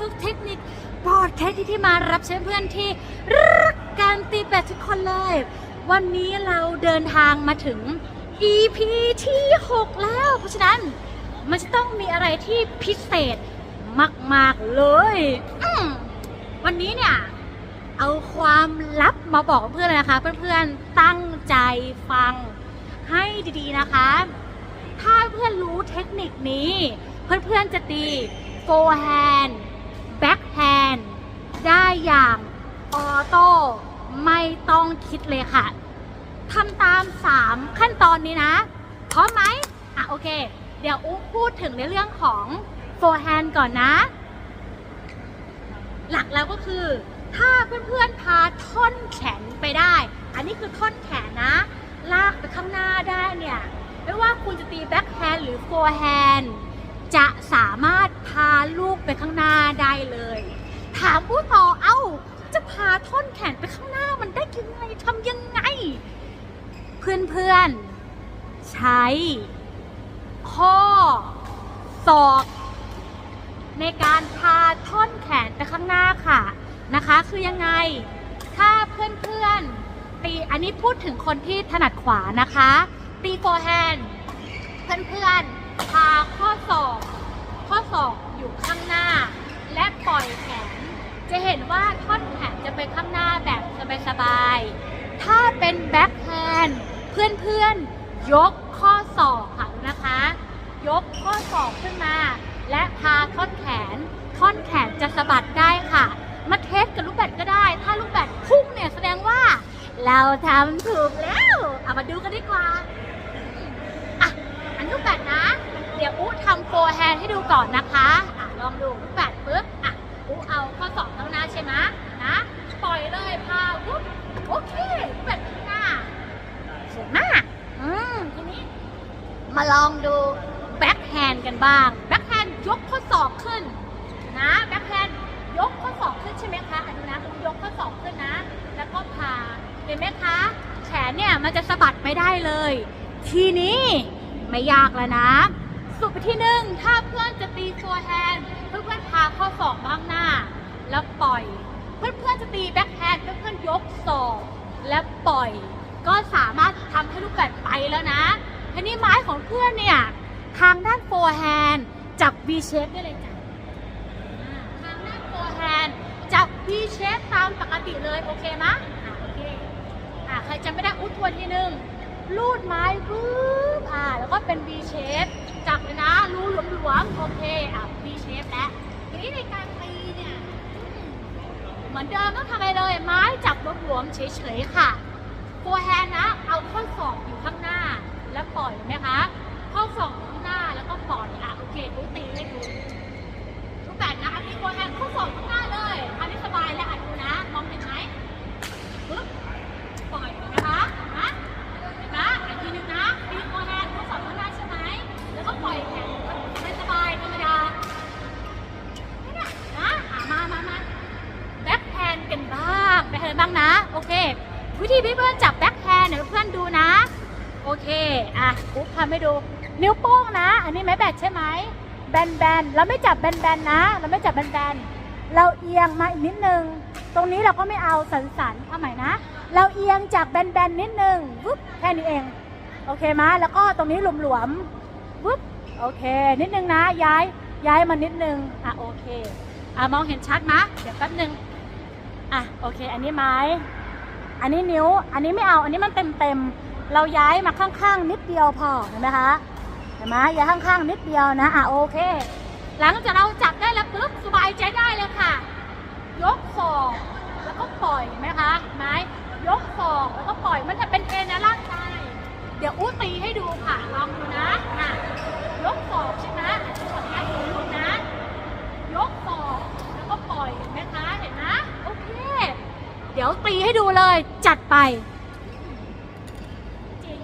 ทุกเทคนิคปลอดแคสที่มารับใช้เพื่อนที่รักการตีแบดทุกคนเลย วันนี้เราเดินทางมาถึง EP ที่ 6 แล้ว เพราะฉะนั้นมันจะต้องมีอะไรที่พิเศษมาก ๆ เลยวันนี้เนี่ย เอาความลับมาบอกเพื่อนเลยนะคะ เพื่อนๆตั้งใจฟังให้ดีๆนะคะ ถ้าเพื่อนรู้เทคนิคนี้ เพื่อนๆจะตี forehand backhand ได้อย่างออโต้ไม่ต้องคิดเลยค่ะทำตาม 3 ขั้นตอนนี้นะ พร้อมไหมอะโอเค เดี๋ยวอุ๊พูดถึงในเรื่องของ forehand ก่อนนะ หลักแล้วก็คือ ถ้าเพื่อนๆพาท่อนแขนไปได้ อันนี้คือท่อนแขนนะ ลากไปข้างหน้าได้เนี่ย ไม่ว่าคุณจะตีแบ็คแฮนด์หรือโฟร์แฮนด์จะสามารถพาลูกไปข้างหน้าได้เลย ถามผู้ต่อเอ้า จะพา ท่อนแขนไปข้างหน้ามันได้ยังไงทำยังไง เพื่อนๆ ใช้ข้อศอกในการพาท่อนแขนไปข้างหน้าค่ะนะคะ คือยังไงถ้าเพื่อนๆตีอันนี้พูดถึงคนที่ถนัดขวานะคะ ตีโฟแฮนด์เพื่อนๆพาข้อศอกข้อศอกอยู่ข้างหน้า และปล่อยแขน จะเห็นว่าท่อนแขนจะไปข้างหน้าแบบสบายๆ ถ้าเป็นแบ็คแฮนด์เพื่อนๆ ยกข้อศอกค่ะนะคะ ยกข้อศอกขึ้นมา และพาท่อนแขน ท่อนแขนจะสะบัดได้ค่ะ มาเทสกับลูกแบดก็ได้ ถ้าลูกแบดพุ่งเนี่ยแสดงว่า เราทำถูกแล้ว เอามาดูกันดีกว่า อะ อันลูกแบดนะ เดี๋ยวอู้ทำโฟร์แฮนด์ให้ดูก่อนนะคะอะลองดูลูกแบดปุ๊บ อะอู้เอาข้อศอก ใช่ไหมนะ ปล่อยเลยพาปุ๊บโอเคลูกแบดข้างหน้าสวยมากอืมทีนี้ มาลองดูแบ็คแฮนด์กันบ้าง แบ็คแฮนด์ยกข้อศอกขึ้น นะแบ็คแฮนด์ยกข้อศอกขึ้นใช่ไหมคะอันนี้นะยกข้อศอกขึ้นนะ แล้วก็พาเห็นไหมคะ แขนเนี่ยมันจะสะบัดไม่ได้เลย ทีนี้ไม่ยากแล้วนะ สุดที่หนึ่งถ้าเพื่อนจะตีตัวแฮนด์เพื่อนๆพาข้อศอกมาข้างหน้า แล้วปล่อย เพื่อนๆจะตีแบ็คแฮนด์เพื่อนๆยกศอกและปล่อย ก็สามารถทำให้ลูกแบดไปแล้วนะทีนี้ไม้ของเพื่อนเนี่ยทางด้านโฟร์แฮนด์จับ V shape ได้เลยจ้ะทางด้านโฟร์แฮนด์จับ V shape ตามปกติเลย โอเคมะอะโอเคอะใครจำไม่ได้อุ้ทวนทีนึงลูดไม้ปุ๊บอ่าแล้วก็เป็น V shape จับเลยนะ รูหลวมๆโอเค อะ V shape แล้วทีนี้ในการตีเนี่ย เหมือนเดิมต้องทำอะไรเลย ไม้จับหลวมเฉยๆค่ะโฟร์แฮนด์นะ เอาข้อศอกอยู่ข้างหน้า แล้วปล่อยเห็นไหมคะ ข้อศอกอยู่ข้างหน้าแล้วก็ปล่อยอะโอเคตู้ตีให้ดู อเค อะปุ๊บทำให้ดู นิ้วโป้งนะ อันนี้ไม้แบตใช่ไหม แบนแบนๆเราไม่จับแบนแบนๆนะ เราไม่จับแบนแบนๆ เราเอียงมาอีกนิดนึง ตรงนี้เราก็ไม่เอาสันสันๆเอาใหม่นะ เราเอียงจากแบนแบนๆ นิดนึงปุ๊บแค่นี้เอง โอเคไหมแล้วก็ตรงนี้หลวมๆปุ๊บโอเค นิดนึงนะ ย้าย ย้ายมานิดนึง อะโอเค อะมองเห็นชัดมะเดี๋ยวแป๊บนึง อะโอเค อันนี้ไม้ อันนี้นิ้ว อันนี้ไม่เอา อันนี้มันเต็มเต็ม เราย้ายมาข้างๆนิดเดียวพอเห็นไหมคะเห็นไหมย้ายข้างๆนิดเดียวนะอะโอเค หลังจากเราจับได้แล้วปุ๊บสบายใจได้เลยค่ะ ยกศอกแล้วก็ปล่อยเห็นไหมคะไม้ยกศอกแล้วก็ปล่อยมันจะเป็นเอ็นนะร่างกายเดี๋ยวอู้ตีให้ดูค่ะลองดูนะอะยกศอกใช่ไหมอะยกศอกนะดูนะ ยกศอกแล้วก็ปล่อยเห็นไหมคะเห็นไหมโอเค เดี๋ยวตีให้ดูเลยจัดไปจริง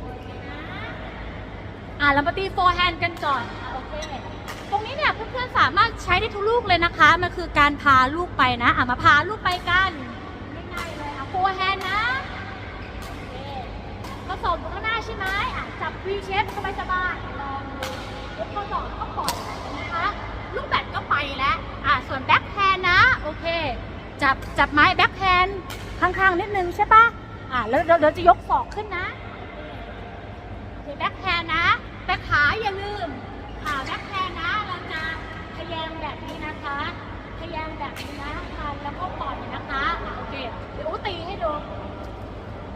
โอเคนะ อะเรามาตีโฟร์แฮนด์กันก่อนโอเคตรงนี้เนี่ยเพื่อนๆสามารถใช้ได้ทุกลูกเลยนะคะ มันคือการพาลูกไปนะอะมาพาลูกไปกันง่ายๆเลยอะโฟร์แฮนด์นะโอเคผสมข้างหน้าใช่ไหมอะจับ V shape สบายๆลองดูยกข้อศอกก็ปล่อยนะคะลูกแบตก็ไปแล้วอะส่วนแบ็คแฮนนะโอเค จับจับไม้แบ็คแฮนด์ข้างๆนิดนึงใช่ปะอ่าแล้วเดี๋ยวเดี๋ยวจะยกศอกขึ้นนะโอเคแบ็คแฮนด์นะ แต่ขาอย่าลืมขาแบ็คแฮนด์นะเราจะทะแยงแบบนี้นะคะทะแยงแบบนี้นะค่ะแล้วก็ปล่อยนะคะโอเคเดี๋ยวอูตีให้ดู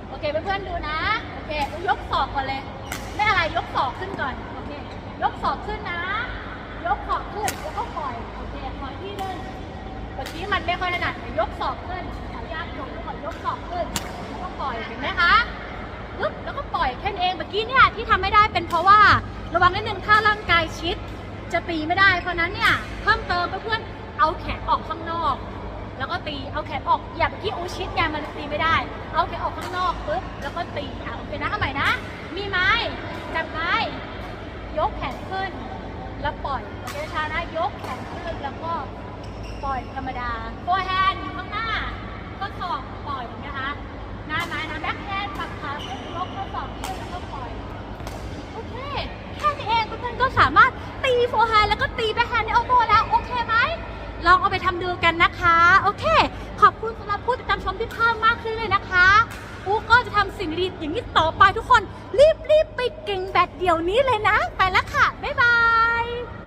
โอเคเพื่อนๆดูนะโอเคยกศอกก่อนเลยไม่อะไรยกศอกขึ้นก่อนโอเคยกศอกขึ้นนะ ยกศอกขึ้นแล้วก็ปล่อยโอเคปล่อยที่เดินเมื่อกี้มันไม่ค่อยถนัดยวยกศอกขึ้นขออนุญาตยกก่อนยกศอกขึ้นแล้วก็ปล่อยเห็นไหมคะ ปึ๊บแล้วก็ปล่อยแค่นี้เองเมื่อกี้เนี่ยที่ทำไม่ได้เป็นเพราะว่าระวังนิดนึงถ้าร่างกายชิดจะตีไม่ได้ เพราะนั้นเนี่ยเพิ่มเติมเพื่อนเอาแขนออกข้างนอก แล้วก็ตีเอาแขนออกอย่าไปที่อูชิดไงมันตีไม่ได้ เอาแขนออกข้างนอกปุ๊บแล้วก็ตีอะโอเคนะเอาใหม่นะ มีไม้จับไม้ยกแขนขึ้น แล้วปล่อยโอเคชานะยกแขนขึ้นแล้วก็ปล่อยธรรมดาโฟร์แฮนด์อยู่ข้างหน้า ไปทำดูกันนะคะ โอเค ขอบคุณสำหรับผู้ติดตามชมที่เพิ่มมากขึ้นเลยนะคะอูก็จะทำสิ่งดีอย่างนี้ต่อไปทุกคน รีบๆไปเก่งแบบเดี๋ยวนี้เลยนะ ไปแล้วค่ะ บ๊ายบาย